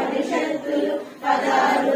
ఉపనిషత్తులు పదాలు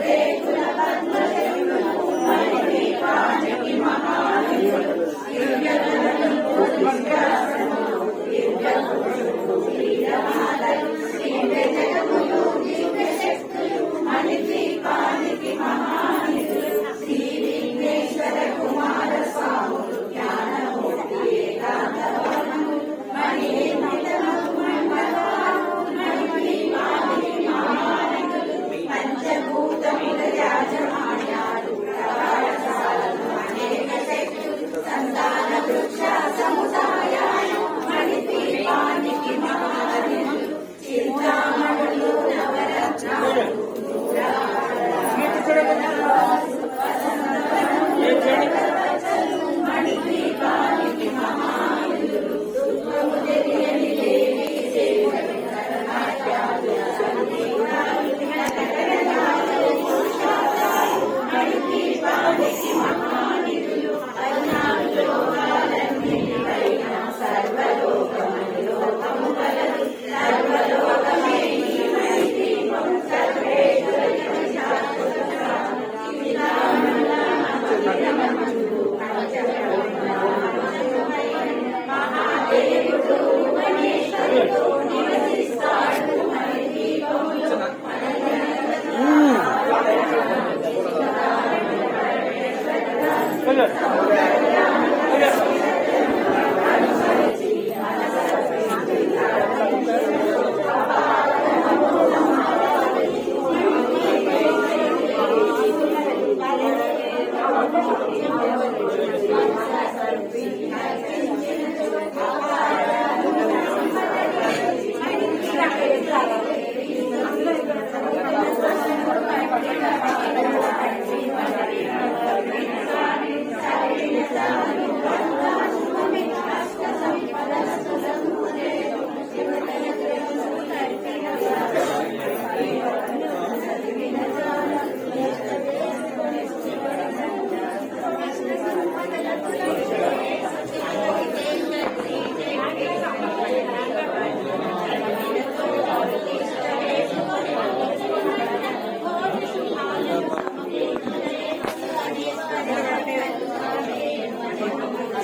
那个那个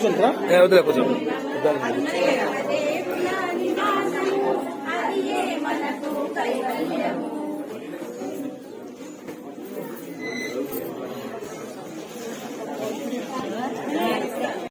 కూర్చుంటారా కూర్చుంటారు